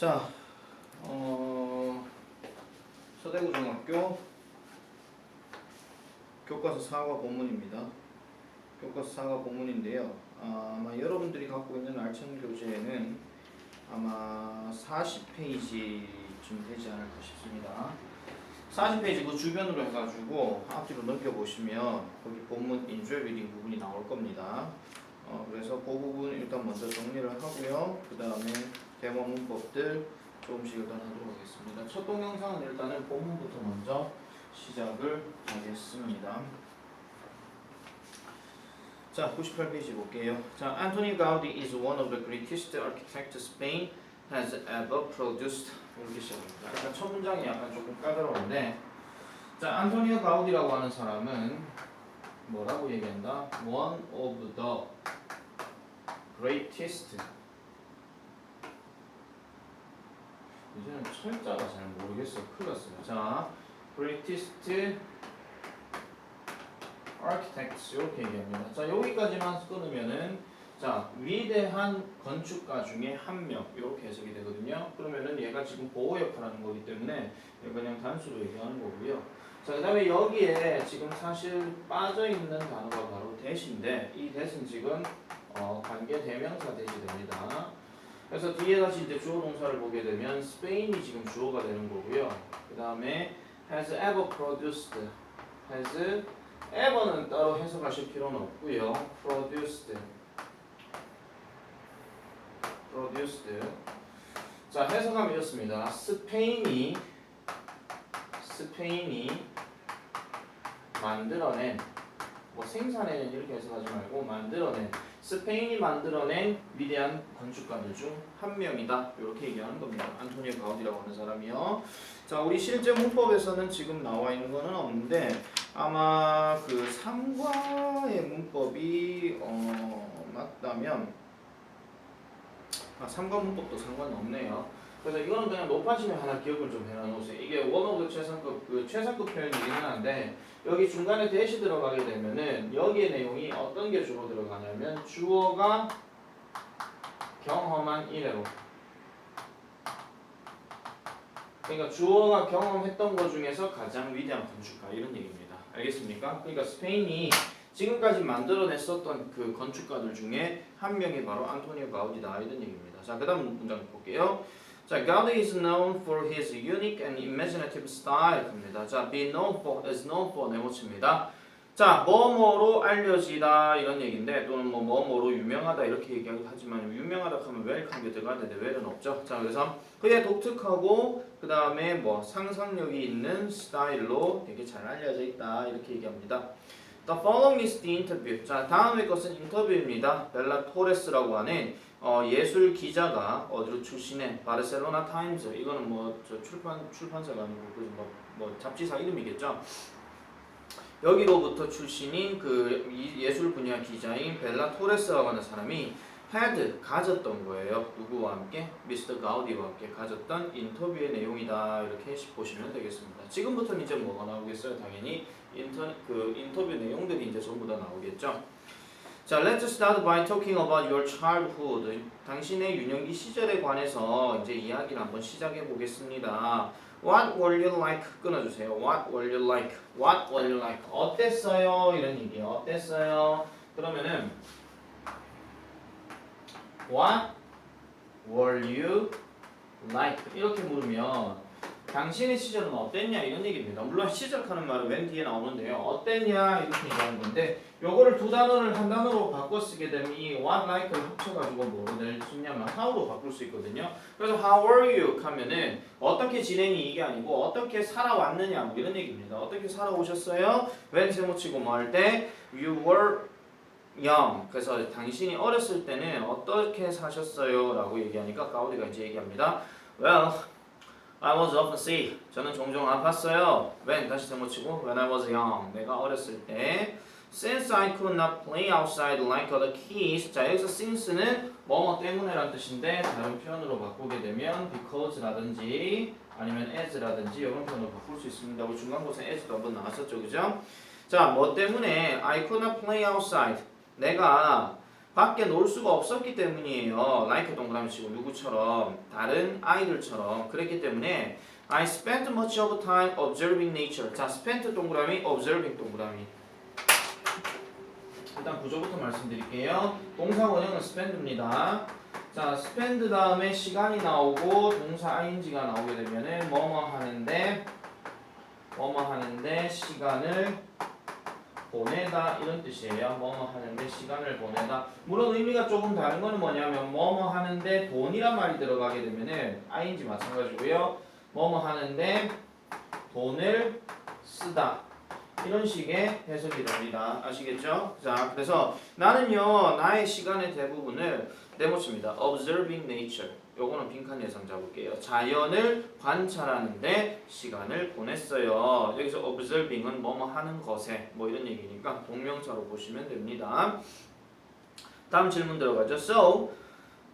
자, 어, 서대구중학교 교과서 4과 본문입니다. 교과서 4과 본문인데요. 아, 아마 여러분들이 갖고 있는 알찬 교재에는 아마 40페이지쯤 되지 않을까 싶습니다. 40페이지 그 주변으로 해가지고 앞뒤로 넘겨보시면 거기 본문 인주얼 리딩 부분이 나올 겁니다. 어, 그래서 그 부분 일단 먼저 정리를 하고요. 그 다음에 대화 문법들 조금씩 일단 하도록 하겠습니다. 첫 동영상은 일단은 본문부터 먼저 시작을 하겠습니다. 자, 98페이지 볼게요. 자, Antonio Gaudi is one of the greatest architects Spain has ever produced. 이렇게 시작합니다. 약간 첫 문장이 약간 조금 까다로운데, 자, 안토니오 가우디라고 하는 사람은 뭐라고 얘기한다? One of the greatest. 이제는 철자가 잘 모르겠어. 큰일 났어요. 자, greatest architects 이렇게 얘기합니다. 자, 여기까지만 끊으면은 자, 위대한 건축가 중에 한 명 이렇게 해석이 되거든요. 그러면은 얘가 지금 보호 역할 하는 거기 때문에 그냥 단수로 얘기하는 거고요. 자, 그 다음에 여기에 지금 사실 빠져 있는 단어가 바로 대신데 이 대신 지금 어, 관계 대명사 대시 됩니다. 그래서 뒤에 다시 이제 주어 동사를 보게 되면 스페인이 지금 주어가 되는 거고요. 그 다음에 has ever produced, has ever는 따로 해석하실 필요는 없고요. produced, produced. 자 해석하면 이렇습니다. 스페인이 스페인이 만들어낸 뭐 생산해낸 이렇게 해석하지 말고 만들어낸 스페인이 만들어낸 위대한 건축가들 중 한 명이다 이렇게 얘기하는 겁니다. 안토니오 가우디라고 하는 사람이요. 자 우리 실제 문법에서는 지금 나와 있는 거는 없는데 아마 그 3과의 문법이 어, 맞다면 아 3과 문법도 상관은 없네요. 그래서 이거는 그냥 높아지면 하나 기억을 좀 해놔놓으세요. 이게 원오브 최상급 그 최상급 표현이기는 한데 여기 중간에 대시 들어가게 되면은 여기의 내용이 어떤 게 주로 들어가냐면 주어가 경험한 이래로 그러니까 주어가 경험했던 것 중에서 가장 위대한 건축가 이런 얘기입니다. 알겠습니까? 그러니까 스페인이 지금까지 만들어냈었던 그 건축가들 중에 한 명이 바로 안토니오 가우디다 이런 얘기입니다. 자, 그 다음 문장 볼게요. 자, Gaudi is known for his unique and imaginative style. 입니다. 자, be known for is known for 네모칩니다. 자, 뭐뭐로 알려지다 이런 얘기인데 또는 뭐 뭐뭐로 유명하다 이렇게 얘기하지만 유명하다 하면 웰한 게 들어가야 되는데 웰은 없죠. 자, 그래서 그의 독특하고 그 다음에 뭐 상상력이 있는 스타일로 되게 잘 알려져 있다 이렇게 얘기합니다. The following is the interview. 자, 다음의 것은 인터뷰입니다. 벨라 토레스라고 하는 어, 예술 기자가 어디로 출신해? 바르셀로나 타임즈. 이거는 뭐저 출판 출판사가 아니고 그 뭐, 뭐 잡지사 이름이겠죠. 여기로부터 출신인 그 이- 예술 분야 기자인 벨라 토레스라고 하는 사람이 had 가졌던 거예요. 누구와 함께? 미스터 가우디와 함께 가졌던 인터뷰의 내용이다. 이렇게 보시면 되겠습니다. 지금부터는 이제 뭐가 나오겠어요? 당연히 인터 그 인터뷰 내용들이 이제 전부 다 나오겠죠. 자, let's start by talking about your childhood. 당신의 유년기 시절에 관해서 이제 이야기를 한번 시작해 보겠습니다. What were you like? 끊어주세요. What were you like? What were you like? 어땠어요? 이런 얘기예요. 어땠어요? 그러면은 What were you like? 이렇게 물으면 당신의 시절은 어땠냐 이런 얘기입니다. 물론 시작하는 말은 맨 뒤에 나오는데요. 어땠냐 이렇게 얘기하는 건데 요거를 두 단어를 한 단어로 바꿔 쓰게 되면 이 what like를 합쳐가지고 뭐로 낼 수 있냐면 how로 바꿀 수 있거든요. 그래서 how are you 하면은 어떻게 지내니 이게 아니고 어떻게 살아왔느냐 뭐 이런 얘기입니다. 어떻게 살아오셨어요? when 세모치고 뭐할 때 you were young 그래서 당신이 어렸을 때는 어떻게 사셨어요? 라고 얘기하니까 가우디가 이제 얘기합니다. well I was often sick. 저는 종종 아팠어요. When 다시 세모치고 when I was young. 내가 어렸을 때. Since I could not play outside like other kids. 자 여기서 since는 뭐뭐 때문에란 뜻인데 다른 표현으로 바꾸게 되면 because라든지 아니면 as라든지 이런 표현으로 바꿀 수 있습니다. 우리 중간고사 as도 한번 나왔었죠, 그죠? 자, 뭐 때문에 I could not play outside. 내가 밖에 놀 수가 없었기 때문이에요. like 동그라미 치고 누구처럼 다른 아이들처럼 그랬기 때문에 I spent much of time observing nature. 자, spent 동그라미, observing 동그라미. 일단 구조부터 말씀드릴게요. 동사 원형은 spend입니다. 자, spend 다음에 시간이 나오고 동사 ing가 나오게 되면은 뭐뭐 하는데 뭐뭐 하는데 시간을 보내다 이런 뜻이에요. 뭐뭐 하는데 시간을 보내다. 물론 의미가 조금 다른 거는 뭐냐면 뭐뭐 하는데 돈이란 말이 들어가게 되면은 ing 마찬가지고요. 뭐뭐 하는데 돈을 쓰다. 이런 식의 해석이 됩니다. 아시겠죠? 자, 그래서 나는요 나의 시간의 대부분을 네모칩니다. Observing nature. 요거는 빈칸 예상 잡을게요. 자연을 관찰하는데 시간을 보냈어요. 여기서 observing은 뭐뭐 하는 것에 뭐 이런 얘기니까 동명사로 보시면 됩니다. 다음 질문 들어가죠. So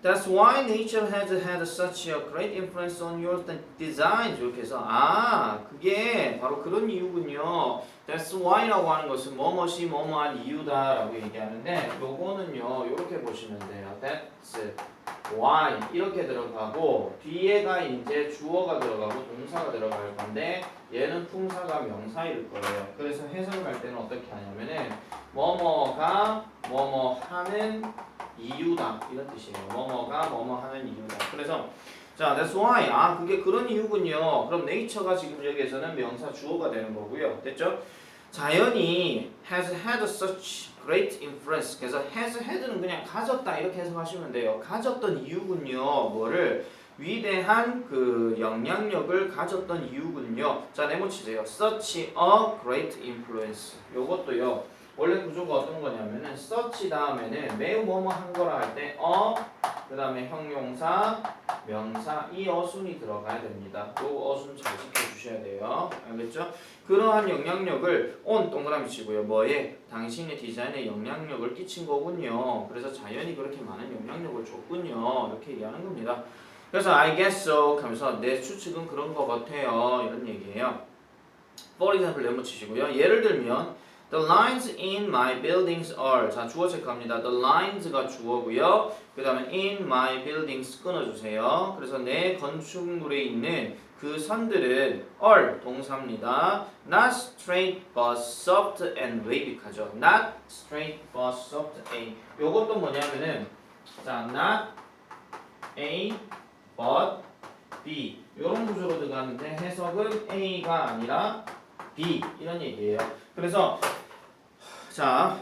that's why nature has had such a great influence on your designs. 이렇게 해서 아 그게 바로 그런 이유군요. That's why라고 하는 것은 뭐뭐이 뭐뭐한 이유다라고 얘기하는데 요거는요 이렇게 보시면 돼요. That's why 이렇게 들어가고 뒤에가 이제 주어가 들어가고 동사가 들어갈 건데 얘는 품사가 명사일 거예요. 그래서 해석을 할 때는 어떻게 하냐면은 뭐뭐가 뭐뭐 하는 이유다 이런 뜻이에요. 뭐뭐가 뭐뭐 하는 이유다. 그래서 자, that's why 아 그게 그런 이유군요. 그럼 nature가 지금 여기에서는 명사 주어가 되는 거고요. 됐죠? 자연이 has had such great influence. 그래서 has had는 그냥 가졌다 이렇게 해석하시면 돼요. 가졌던 이유군요. 뭐를 위대한 그 영향력을 가졌던 이유군요. 자, 네모 치세요. such a great influence. 요것도요. 원래 구조가 어떤 거냐면은 such 다음에는 매우 뭐뭐 한 거라 할 때 어, 그 다음에 형용사, 명사 이 어순이 들어가야 됩니다. 요 어순 잘 지켜주셔야 돼요. 알겠죠? 그러한 영향력을 on 동그라미 치고요. 뭐에 당신의 디자인에 영향력을 끼친 거군요. 그래서 자연이 그렇게 많은 영향력을 줬군요. 이렇게 얘기하는 겁니다. 그래서 I guess so 하면서 내 추측은 그런 것 같아요. 이런 얘기예요. For example 네모 치시고요. 예를 들면 The lines in my buildings are 자 주어 체크합니다. The lines가 주어고요. 그 다음에 in my buildings 끊어주세요. 그래서 내 건축물에 있는 그 선들은 are 동사입니다. Not straight but soft and wavy,하죠. Not straight but soft and 요것도 뭐냐면은 자 not A but B 이런 구조로 들어가는데 해석은 A가 아니라 B 이런 얘기예요. 그래서 자,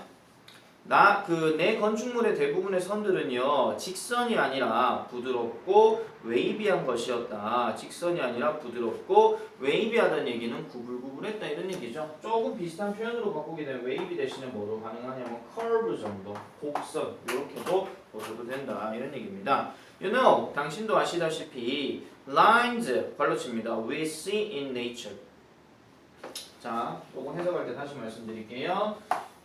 나 그 내 건축물의 대부분의 선들은요 직선이 아니라 부드럽고 웨이비한 것이었다. 직선이 아니라 부드럽고 웨이비하다는 얘기는 구불구불했다 이런 얘기죠. 조금 비슷한 표현으로 바꾸게 되면 웨이비 대신에 뭐로 가능하냐면 커브 정도, 곡선 이렇게도 보셔도 된다 이런 얘기입니다. You know, 당신도 아시다시피 lines 발로 칩니다. We see in nature. 자, 요거 해석할 때 다시 말씀드릴게요.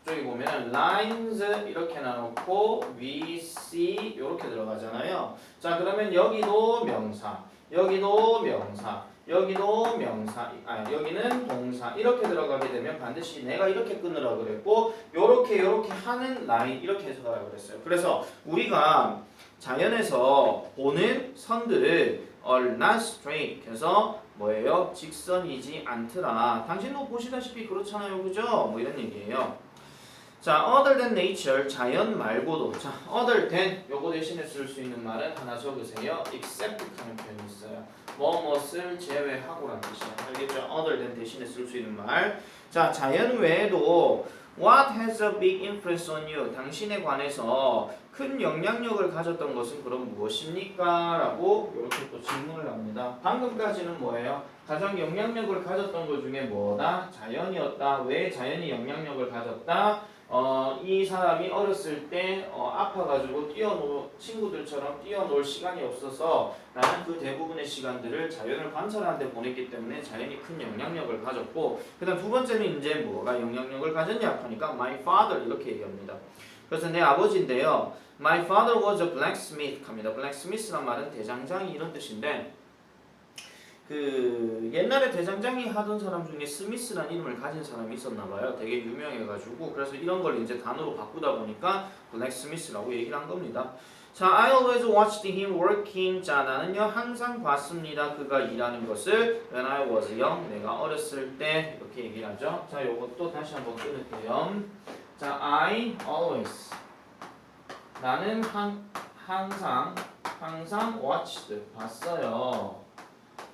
저기 보면 lines 이렇게 나놓고 we see 이렇게 들어가잖아요. 자, 그러면 여기도 명사, 여기도 명사, 여기도 명사, 아 여기는 동사 이렇게 들어가게 되면 반드시 내가 이렇게 끊으라 그랬고 요렇게 요렇게 하는 라인 이렇게 해석하라 그랬어요. 그래서 우리가 자연에서 보는 선들을 are not straight 그래서 뭐예요? 직선이지 않더라. 당신도 보시다시피 그렇잖아요. 그죠? 뭐 이런 얘기예요. 자, other than nature, 자연 말고도. 자, other than 요거 대신에 쓸 수 있는 말은 하나 적으세요. except 하는 표현이 있어요. 뭐뭐을 제외하고라는 뜻이에요. 알겠죠? other than 대신에 쓸 수 있는 말. 자, 자연 외에도 what has a big influence on you? 당신에 관해서 큰 영향력을 가졌던 것은 그럼 무엇입니까? 라고 이렇게 또 질문을 합니다. 방금까지는 뭐예요? 가장 영향력을 가졌던 것 중에 뭐다? 자연이었다. 왜 자연이 영향력을 가졌다? 어, 이 사람이 어렸을 때 어, 아파가지고 뛰어놀 친구들처럼 뛰어놀 시간이 없어서 나는 그 대부분의 시간들을 자연을 관찰하는데 보냈기 때문에 자연이 큰 영향력을 가졌고 그다음 두 번째는 이제 뭐가 영향력을 가졌냐 하니까 my father 이렇게 얘기합니다. 그래서 내 아버지인데요. My father was a blacksmith 합니다. blacksmith란 말은 대장장이 이런 뜻인데 그 옛날에 대장장이 하던 사람 중에 스미스라는 이름을 가진 사람이 있었나 봐요. 되게 유명해가지고 그래서 이런 걸 이제 단어로 바꾸다 보니까 블랙 스미스라고 얘기를 한 겁니다. 자, I always watched him working. 자, 나는요 항상 봤습니다. 그가 일하는 것을 when I was young. 내가 어렸을 때 이렇게 얘기를 하죠. 자, 요것도 다시 한번 끊을게요. 자, I always. 나는 항, 항상 항상 watched 봤어요.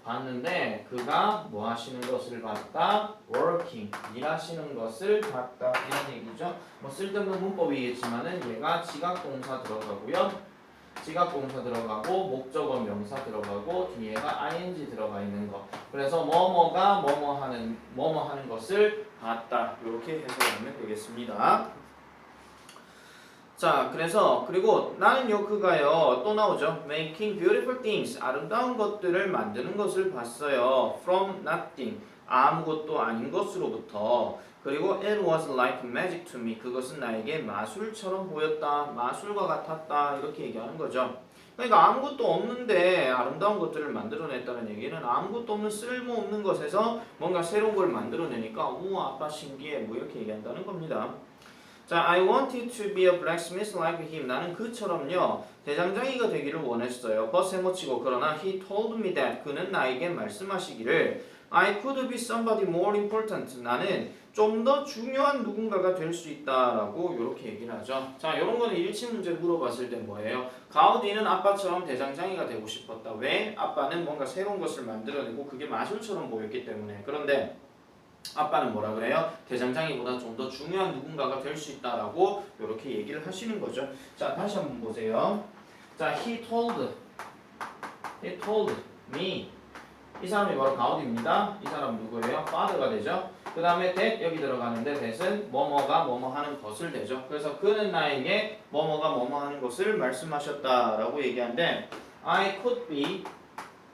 봤는데 그가 뭐 하시는 것을 봤다? working 일하시는 것을 봤다 이런 얘기죠. 뭐 쓸데없는 문법이겠지만은 얘가 지각 동사 들어가고요. 지각 동사 들어가고 목적어 명사 들어가고 뒤에가 ing 들어가 있는 거. 그래서 뭐뭐가 뭐뭐 하는 뭐뭐 하는 것을 봤다. 이렇게 해석하면 되겠습니다. 자, 그래서 그리고 나는요 그가요 또 나오죠. Making beautiful things 아름다운 것들을 만드는 것을 봤어요. From nothing 아무것도 아닌 것으로부터 그리고 it was like magic to me 그것은 나에게 마술처럼 보였다. 마술과 같았다. 이렇게 얘기하는 거죠. 그러니까 아무것도 없는데 아름다운 것들을 만들어냈다는 얘기는 아무것도 없는 쓸모없는 것에서 뭔가 새로운 걸 만들어내니까 우와 아빠 신기해 뭐 이렇게 얘기한다는 겁니다. 자, I wanted to be a blacksmith like him. 나는 그처럼요 대장장이가 되기를 원했어요. 버스에 못 치고 그러나 he told me that 그는 나에게 말씀하시기를 I could be somebody more important. 나는 좀 더 중요한 누군가가 될 수 있다라고 이렇게 얘기를 하죠. 자, 이런 거는 일치 문제 물어봤을 때 뭐예요? 가우디는 아빠처럼 대장장이가 되고 싶었다. 왜? 아빠는 뭔가 새로운 것을 만들어내고 그게 마술처럼 보였기 때문에. 그런데 아빠는 뭐라 그래요? 대장장이보다 좀 더 중요한 누군가가 될 수 있다라고 이렇게 얘기를 하시는 거죠. 자, 다시 한번 보세요. 자, he told, he told me. 이 사람이 바로 가우디입니다. 이 사람 누구예요? father가 되죠. 그 다음에 that 여기 들어가는데 that은 뭐뭐가 뭐뭐 하는 것을 되죠. 그래서 그는 나에게 뭐뭐가 뭐뭐 하는 것을 말씀하셨다라고 얘기하는데 I could be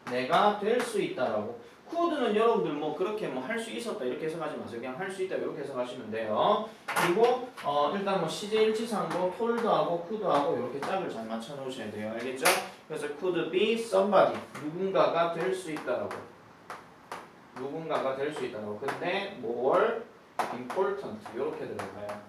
내가 될 수 있다라고 could는 여러분들 뭐 그렇게 뭐 할 수 있었다 이렇게 해석하지 마세요. 그냥 할 수 있다 이렇게 해석하시면 돼요. 그리고 어 일단 뭐 시제 일치상도 told하고 could하고 이렇게 짝을 잘 맞춰 놓으셔야 돼요. 알겠죠? 그래서 could be somebody 누군가가 될 수 있다라고 누군가가 될 수 있다라고. 근데 more important 이렇게 들어가요.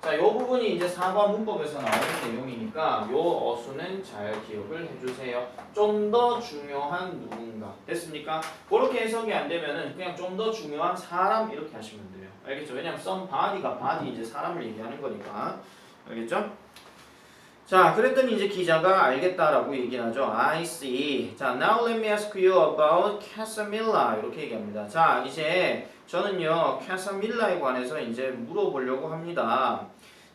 자, 이 부분이 이제 4번 문법에서 나오는 내용이니까 이 어수는 잘 기억을 해주세요. 좀 더 중요한 누군가 됐습니까? 그렇게 해석이 안 되면은 그냥 좀 더 중요한 사람 이렇게 하시면 돼요. 알겠죠? 왜냐면 somebody가 body 이제 사람을 얘기하는 거니까 알겠죠? 자, 그랬더니 이제 기자가 알겠다라고 얘기를 하죠. I see. 자, now let me ask you about Casamilla. 이렇게 얘기합니다. 자, 이제 저는요, Casamilla'에 관해서 이제 물어보려고 합니다.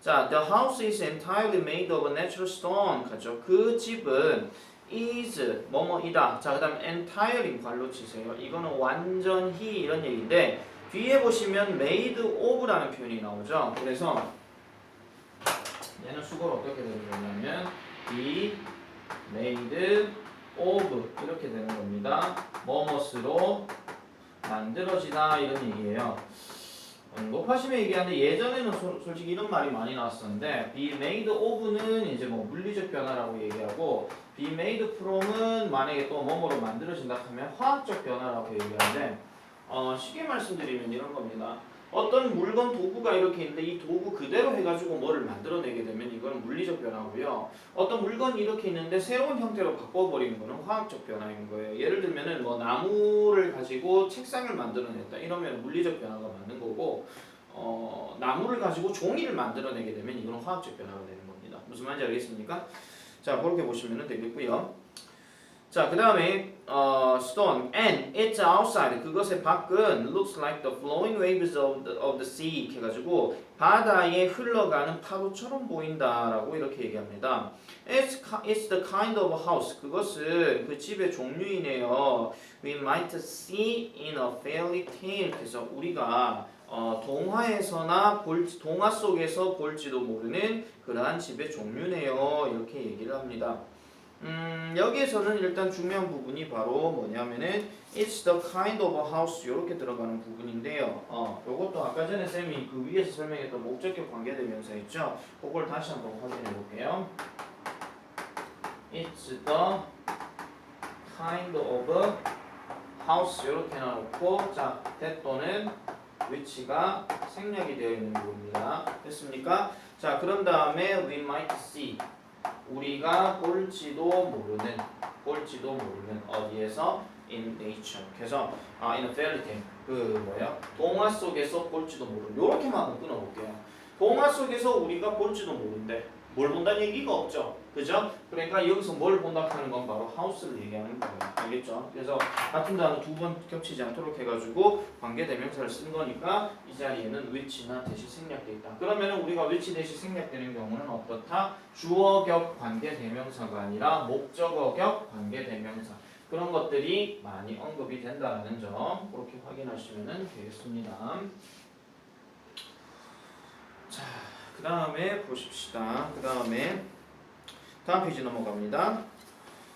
자, the house is entirely made of natural stone. 그죠? 그 집은 is 뭐뭐이다. 자, 그다음 entirely 발로 치세요. 이거는 완전히 이런 얘기인데 뒤에 보시면 made of라는 표현이 나오죠. 그래서 얘는 수거를 어떻게 되는 거냐면 be made of 이렇게 되는 겁니다. 뭐뭇으로 만들어지다 이런 얘기예요. 높아심에 얘기하는데 예전에는 소- 솔직히 이런 말이 많이 나왔었는데 be made of는 이제 뭐 물리적 변화라고 얘기하고 be made from은 만약에 또 뭐뭐로 만들어진다 하면 화학적 변화라고 얘기하는데 어, 쉽게 말씀드리면 이런 겁니다. 어떤 물건 도구가 이렇게 있는데 이 도구 그대로 해가지고 뭐를 만들어내게 되면 이건 물리적 변화고요. 어떤 물건이 이렇게 있는데 새로운 형태로 바꿔버리는 거는 화학적 변화인 거예요. 예를 들면은 뭐 나무를 가지고 책상을 만들어냈다 이러면 물리적 변화가 맞는 거고 어, 나무를 가지고 종이를 만들어내게 되면 이건 화학적 변화가 되는 겁니다. 무슨 말인지 알겠습니까? 자 그렇게 보시면 되겠고요. 자, 그 다음에 어, stone and it's outside 그것의 밖은 looks like the flowing waves of the, of the sea 이렇게 해가지고 바다에 흘러가는 파도처럼 보인다라고 이렇게 얘기합니다. It's, it's the kind of house 그것은 그 집의 종류이네요. We might see in a fairy tale 그래서 우리가 어, 동화에서나 볼, 동화 속에서 볼지도 모르는 그러한 집의 종류네요. 이렇게 얘기를 합니다. 음, 여기에서는 일단 중요한 부분이 바로 뭐냐면은 it's the kind of house 이렇게 들어가는 부분인데요. 어, 요것도 아까 전에 쌤이 그 위에서 설명했던 목적격 관계대명사 있죠? 그걸 다시 한번 확인해 볼게요. It's the kind of house 이렇게 놔놓고 자 that 또는 which가 생략이 되어 있는 부분입니다. 됐습니까? 자 그런 다음에 we might see 우리가 볼지도 모르는 볼지도 모르는 어디에서 in nature 그래서 아 in a fairy tale 그 뭐야 동화 속에서 볼지도 모르는 요렇게만 끊어볼게요. 동화 속에서 우리가 볼지도 모른대. 뭘 본다는 얘기가 없죠. 그죠? 그러니까 여기서 뭘 본다 하는 건 바로 하우스를 얘기하는 거예요. 알겠죠? 그래서 같은 단어 두 번 겹치지 않도록 해가지고 관계대명사를 쓴 거니까 이 자리에는 which나 대시 생략돼 있다. 그러면 우리가 which 대시 생략되는 경우는 어떻다? 주어 격 관계대명사가 아니라 목적어 격 관계대명사. 그런 것들이 많이 언급이 된다는 점 그렇게 확인하시면 되겠습니다. 자, 그 다음에 보십시다. 그 다음에 다음 페이지 넘어갑니다.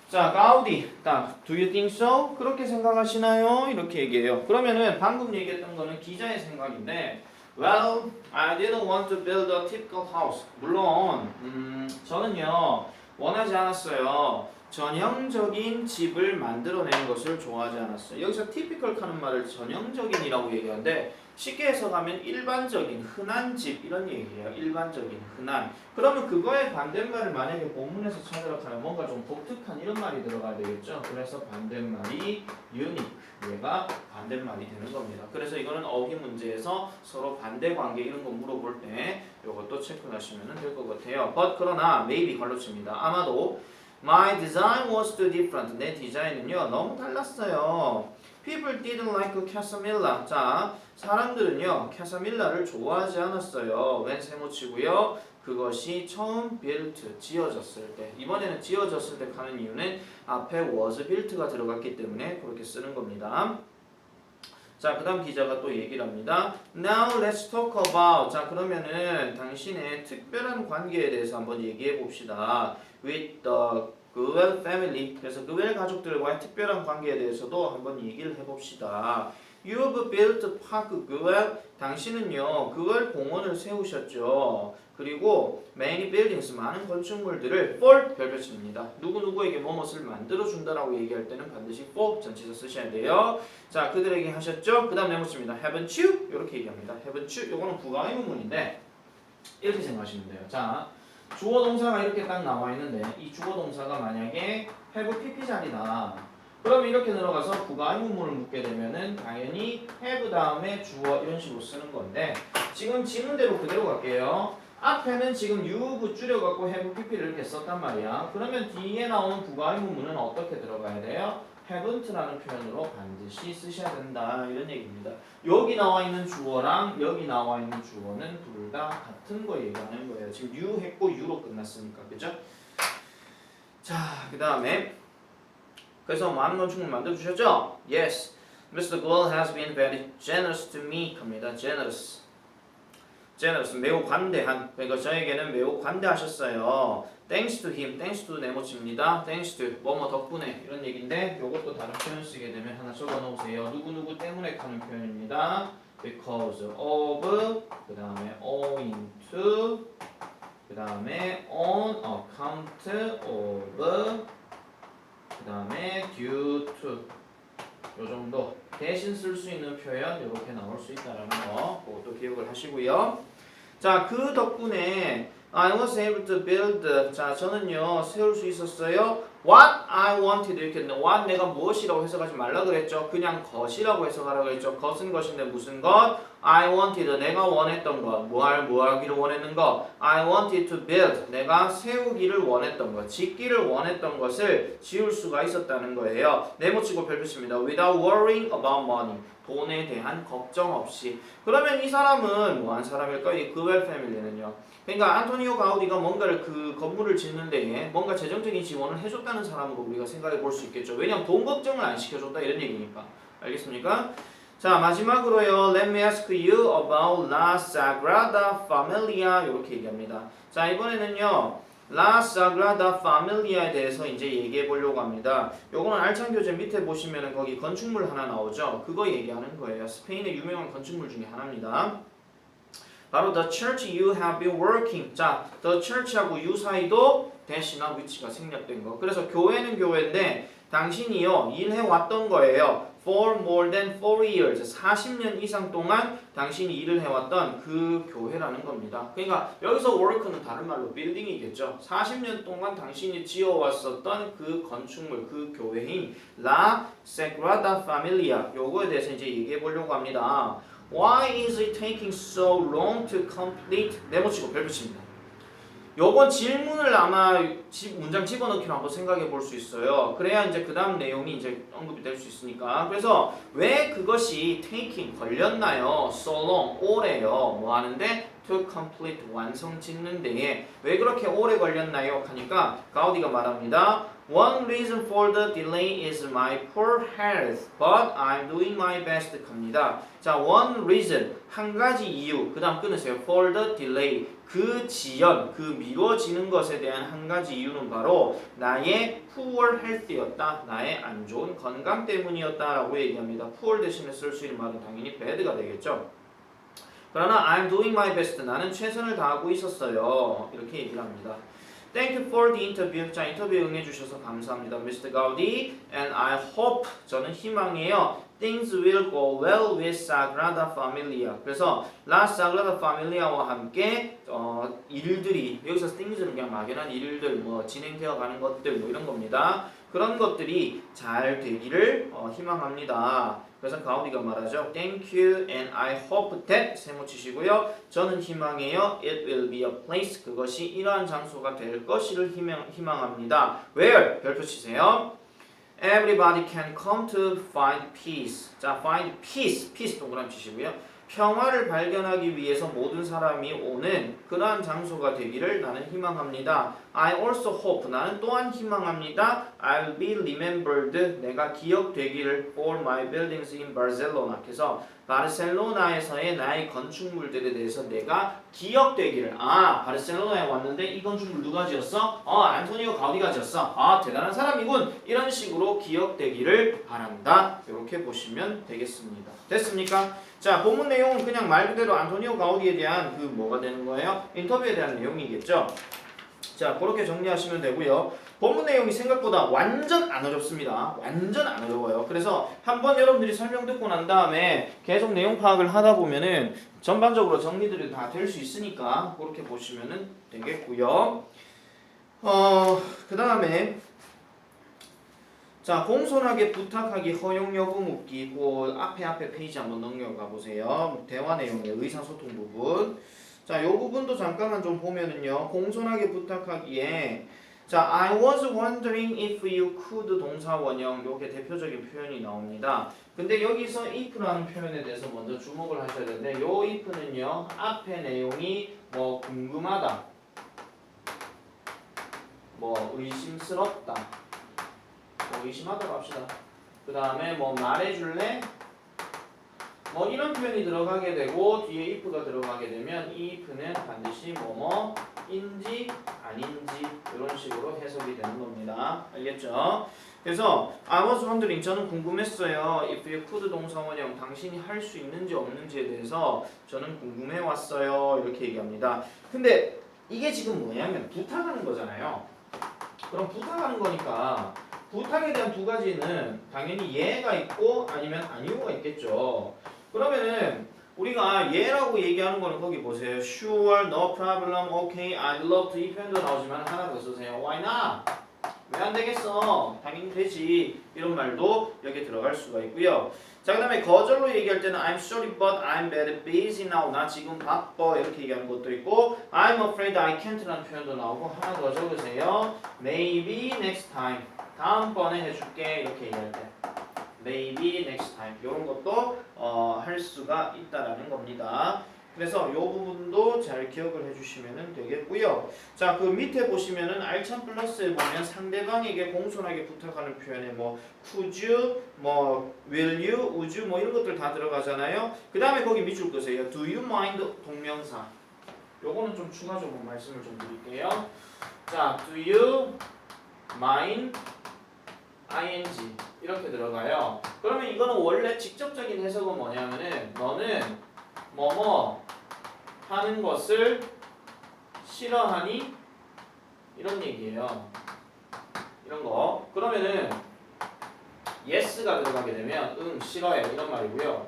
자, 가우디. 딱, do you think so? 그렇게 생각하시나요? 이렇게 얘기해요. 그러면은 방금 얘기했던 거는 기자의 생각인데, well, I didn't want to build a typical house. 물론, 음, 저는요 원하지 않았어요. 전형적인 집을 만들어내는 것을 좋아하지 않았어요. 여기서 typical 하는 말을 전형적인이라고 얘기하는데 쉽게 해석하면 일반적인 흔한 집 이런 얘기예요. 일반적인 흔한. 그러면 그거의 반대말을 만약에 본문에서 찾으라 하면 뭔가 좀 독특한 이런 말이 들어가야 되겠죠. 그래서 반대말이 unique. 얘가 반대말이 되는 겁니다. 그래서 이거는 어휘 문제에서 서로 반대 관계 이런 거 물어볼 때 이것도 체크하시면 될 것 같아요. but 그러나 maybe 걸로칩니다. 아마도 my design was too different. 내 디자인은요 너무 달랐어요. People didn't like Casamilla. 자, 사람들은요 캐사밀라를 좋아하지 않았어요. 웬 세모치고요. 그것이 처음 built 지어졌을 때 이번에는 지어졌을 때 가는 이유는 앞에 was built가 들어갔기 때문에 그렇게 쓰는 겁니다. 자, 그 다음 기자가 또 얘기를 합니다. Now let's talk about. 자, 그러면은 당신의 특별한 관계에 대해서 한번 얘기해 봅시다. With the 그웰 패밀리. 그래서 그웰 가족들과의 특별한 관계에 대해서도 한번 얘기를 해 봅시다. You've built park 그웰. 당신은요, 그웰 공원을 세우셨죠. 그리고 many buildings 많은 건축물들을 for 별표치입니다. 누구 누구에게 뭐뭇을 만들어 준다라고 얘기할 때는 반드시 for 전치사 쓰셔야 돼요. 자, 그들에게 하셨죠. 그다음 네모칩니다. haven't you? 이렇게 얘기합니다. haven't you? 요거는 부가 의 문문인데 이렇게 생각하시면 돼요. 자, 주어 동사가 이렇게 딱 나와 있는데 이 주어 동사가 만약에 have pp 자리다. 그럼 이렇게 들어가서 부가 의문문을 묻게 되면은 당연히 have 다음에 주어 이런 식으로 쓰는 건데 지금 지문대로 그대로 갈게요. 앞에는 지금 you've 줄여갖고 have pp를 이렇게 썼단 말이야. 그러면 뒤에 나오는 부가 의문문은 어떻게 들어가야 돼요? haven't라는 표현으로 반드시 쓰셔야 된다 이런 얘기입니다. 여기 나와 있는 주어랑 여기 나와 있는 주어는 둘 다 같은 거 얘기하는 거예요. 지금 you 했고 you로 끝났으니까 그죠? 자, 그 다음에 그래서 많은 건축물 만들어 주셨죠? Yes, Mr. Gould has been very generous to me. 합니다. Generous. generous 매우 관대한 그러니까 저에게는 매우 관대하셨어요. Thanks to him, thanks to 네모칩니다. Thanks to 뭐뭐 덕분에 이런 얘기인데 이것도 다른 표현 쓰게 되면 하나 적어 놓으세요. 누구 누구 때문에 하는 표현입니다. Because of 그 다음에 owing to 그 다음에 on account of 그 다음에 due to 요 정도 대신 쓸 수 있는 표현 이렇게 나올 수 있다라는 거 그것도 기억을 하시고요. 자, 그 덕분에 I was able to build. 자, 저는요 세울 수 있었어요. What I wanted 이렇게 했는데 what 내가 무엇이라고 해석하지 말라 그랬죠. 그냥 것이라고 해석하라 그랬죠. 것은 것인데 무슨 것? I wanted 내가 원했던 것. 뭐할 뭐하기를 원했는 것. I wanted to build 내가 세우기를 원했던 것. 짓기를 원했던 것을 지울 수가 있었다는 거예요. 네모치고 별표칩니다. Without worrying about money. 돈에 대한 걱정 없이. 그러면 이 사람은 뭐 한 사람일까요? 이 그웰 패밀리는요. 그러니까 안토니오 가우디가 뭔가를 그 건물을 짓는 데에 뭔가 재정적인 지원을 해줬다는 사람으로 우리가 생각해 볼 수 있겠죠. 왜냐하면 돈 걱정을 안 시켜줬다 이런 얘기니까. 알겠습니까? 자 마지막으로요. Let me ask you about La Sagrada Familia 이렇게 얘기합니다. 자 이번에는요. La Sagrada Familia에 대해서 이제 얘기해 보려고 합니다. 요거는 알찬 교재 밑에 보시면은 거기 건축물 하나 나오죠. 그거 얘기하는 거예요. 스페인의 유명한 건축물 중에 하나입니다. 바로 the church you have been working. 자, the church하고 you 사이도 대시나 위치가 생략된 거. 그래서 교회는 교회인데 당신이요 일해 왔던 거예요. For more than 4 years 40년 이상 동안 당신이 일을 해왔던 그 교회라는 겁니다. 그러니까 여기서 work는 다른 말로 빌딩이겠죠. 40년 동안 당신이 지어왔었던 그 건축물, 그 교회인 La Sagrada Familia 요거에 대해서 이제 얘기해 보려고 합니다. Why is it taking so long to complete? 네모치고 별붙입니다. 요번 질문을 아마 집- 문장 집어넣기로 한번 생각해 볼 수 있어요. 그래야 이제 그 다음 내용이 이제 언급이 될 수 있으니까. 그래서 왜 그것이 taking 걸렸나요? So long 오래요. 뭐 하는데 to complete 완성 짓는 데에 왜 그렇게 오래 걸렸나요? 하니까 가우디가 말합니다. One reason for the delay is my poor health, but I'm doing my best. 갑니다. 자, one reason 한 가지 이유. 그다음 끊으세요. For the delay 그 지연, 그 미뤄지는 것에 대한 한 가지 이유는 바로 나의 poor health였다. 나의 안 좋은 건강 때문이었다라고 얘기합니다. poor 대신에 쓸 수 있는 말은 당연히 bad가 되겠죠. 그러나 I'm doing my best. 나는 최선을 다하고 있었어요. 이렇게 얘기를 합니다. Thank you for the interview. 자, 인터뷰에 응해주셔서 감사합니다, Mr. Gaudi. And I hope, 저는 희망해요. Things will go well with Sagrada Familia. 그래서 La Sagrada Familia와 함께 어, 일들이 여기서 things는 그냥 막연한 일들, 뭐 진행되어 가는 것들, 뭐 이런 겁니다. 그런 것들이 잘 되기를 어, 희망합니다. 그래서 가우디가 말하죠. Thank you and I hope that 세모 치시고요. 저는 희망해요. It will be a place. 그것이 이러한 장소가 될 것을 희망, 희망합니다. Where? 별표 치세요. Everybody can come to find peace. 자, find peace. peace 동그라미 치시고요. 평화를 발견하기 위해서 모든 사람이 오는 그러한 장소가 되기를 나는 희망합니다. I also hope 나는 또한 희망합니다. I'll be remembered 내가 기억되기를 for my buildings in Barcelona. 그래서 바르셀로나에서의 나의 건축물들에 대해서 내가 기억되기를 아 바르셀로나에 왔는데 이 건축물 누가 지었어? 어 안토니오 가우디가 지었어. 아 대단한 사람이군. 이런 식으로 기억되기를 바란다. 이렇게 보시면 되겠습니다. 됐습니까? 자 본문 내용은 그냥 말 그대로 안토니오 가우디에 대한 그 뭐가 되는 거예요? 인터뷰에 대한 내용이겠죠. 자 그렇게 정리하시면 되고요. 본문 내용이 생각보다 완전 안 어렵습니다. 완전 안 어려워요. 그래서 한번 여러분들이 설명 듣고 난 다음에 계속 내용 파악을 하다 보면은 전반적으로 정리들이 다 될 수 있으니까 그렇게 보시면은 되겠고요. 어, 그 다음에 자 공손하게 부탁하기 허용 여부 묻기 그 앞에 앞에 페이지 한번 넘겨가 보세요. 대화 내용의 의사소통 부분. 자, 요 부분도 잠깐만 좀 보면은요. 공손하게 부탁하기에 자, I was wondering if you could 동사 원형 요게 대표적인 표현이 나옵니다. 근데 여기서 if라는 표현에 대해서 먼저 주목을 하셔야 되는데 요 if는요. 앞에 내용이 뭐 궁금하다. 뭐 의심스럽다. 뭐 의심하다고 합시다. 그 다음에 뭐 말해줄래? 뭐 이런 표현이 들어가게 되고 뒤에 if가 들어가게 되면 이 if는 반드시 뭐뭐인지 아닌지 이런 식으로 해석이 되는 겁니다. 알겠죠? 그래서 I was wondering 저는 궁금했어요. If you could 동사원형 당신이 할 수 있는지 없는지에 대해서 저는 궁금해 왔어요. 이렇게 얘기합니다. 근데 이게 지금 뭐냐면 부탁하는 거잖아요. 그럼 부탁하는 거니까 부탁에 대한 두 가지는 당연히 예가 있고 아니면 아니오가 있겠죠. 그러면은 우리가 예라고 얘기하는 거는 거기 보세요. Sure, no problem, okay, I'd love to 이 표현도 나오지만 하나 더 쓰세요. Why not? 왜 안 되겠어? 당연히 되지. 이런 말도 여기 들어갈 수가 있고요. 자, 그 다음에 거절로 얘기할 때는 I'm sorry, but I'm very busy now. 나 지금 바빠. 이렇게 얘기하는 것도 있고 I'm afraid I can't라는 표현도 나오고 하나 더 적으세요. Maybe next time. 다음번에 해줄게. 이렇게 얘기할 때. maybe next time 이런 것도 어, 할 수가 있다라는 겁니다. 그래서 이 부분도 잘 기억을 해주시면 되겠고요. 자, 그 밑에 보시면은 알찬 플러스에 보면 상대방에게 공손하게 부탁하는 표현에 뭐 could you, 뭐 will you, would you 뭐 이런 것들 다 들어가잖아요. 그 다음에 거기 밑줄 거세요. Do you mind 동명사. 요거는 좀 추가적으로 말씀을 좀 드릴게요. 자, do you mind ing 이렇게 들어가요. 그러면 이거는 원래 직접적인 해석은 뭐냐면은 너는 뭐뭐 하는 것을 싫어하니 이런 얘기예요. 이런 거. 그러면은 yes가 들어가게 되면 응 싫어해 이런 말이고요.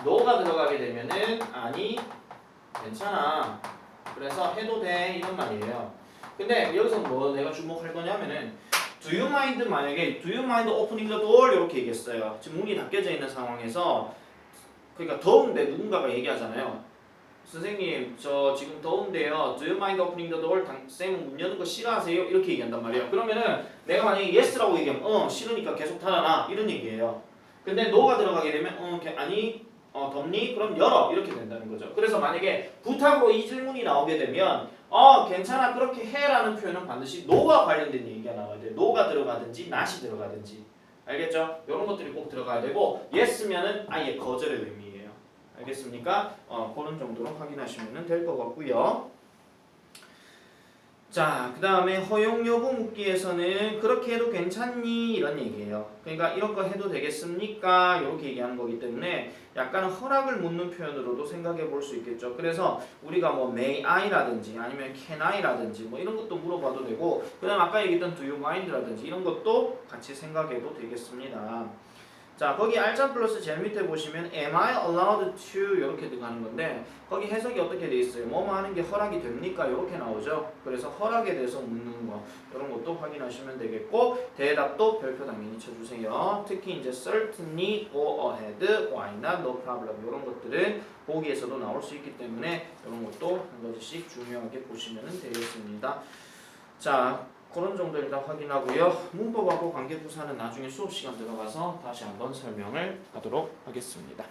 no가 들어가게 되면은 아니 괜찮아. 그래서 해도 돼 이런 말이에요. 근데 여기서 뭐 내가 주목할 거냐면은 Do you mind 만약에 Do you mind opening the door 이렇게 얘기했어요. 지금 문이 닫혀져 있는 상황에서 그러니까 더운데 누군가가 얘기하잖아요. 선생님 저 지금 더운데요. Do you mind opening the door? 당, 쌤은 문 여는 거 싫어하세요? 이렇게 얘기한단 말이에요. 그러면은 내가 만약에 yes라고 얘기하면 어 싫으니까 계속 닫아놔 이런 얘기예요. 근데 no가 들어가게 되면 어 아니 어 덥니? 그럼 열어 이렇게 된다는 거죠. 그래서 만약에 부탁으로 이 질문이 나오게 되면 어 괜찮아 그렇게 해라는 표현은 반드시 no가 관련된 얘기가 나와야 돼요. no가 들어가든지 not이 들어가든지 알겠죠? 이런 것들이 꼭 들어가야 되고 yes면은 아예 거절의 의미예요. 알겠습니까? 어 그런 정도로 확인하시면 될 것 같고요. 자, 그 다음에 허용 여부 묻기에서는 그렇게 해도 괜찮니? 이런 얘기예요. 그러니까 거 해도 되겠습니까? 이렇게 얘기하는 거기 때문에 약간 허락을 묻는 표현으로도 생각해 볼 수 있겠죠. 그래서 우리가 뭐 may I라든지 아니면 can I라든지 뭐 이런 것도 물어봐도 되고 그 다음 아까 얘기했던 do you mind라든지 이런 것도 같이 생각해도 되겠습니다. 자 거기 알짜 플러스 제일 밑에 보시면 am I allowed to 이렇게 들어가는 건데 거기 해석이 어떻게 돼 있어요? 뭐뭐 하는 게 허락이 됩니까? 이렇게 나오죠. 그래서 허락에 대해서 묻는 거 이런 것도 확인하시면 되겠고 대답도 별표 당연히 쳐주세요. 특히 이제 certainly, go ahead, why not, no problem 이런 것들은 보기에서도 나올 수 있기 때문에 이런 것도 한 가지씩 중요하게 보시면 되겠습니다. 자 그런 정도 일단 확인하고요. 문법하고 관계부사는 나중에 수업 시간 들어가서 다시 한번 설명을 하도록 하겠습니다.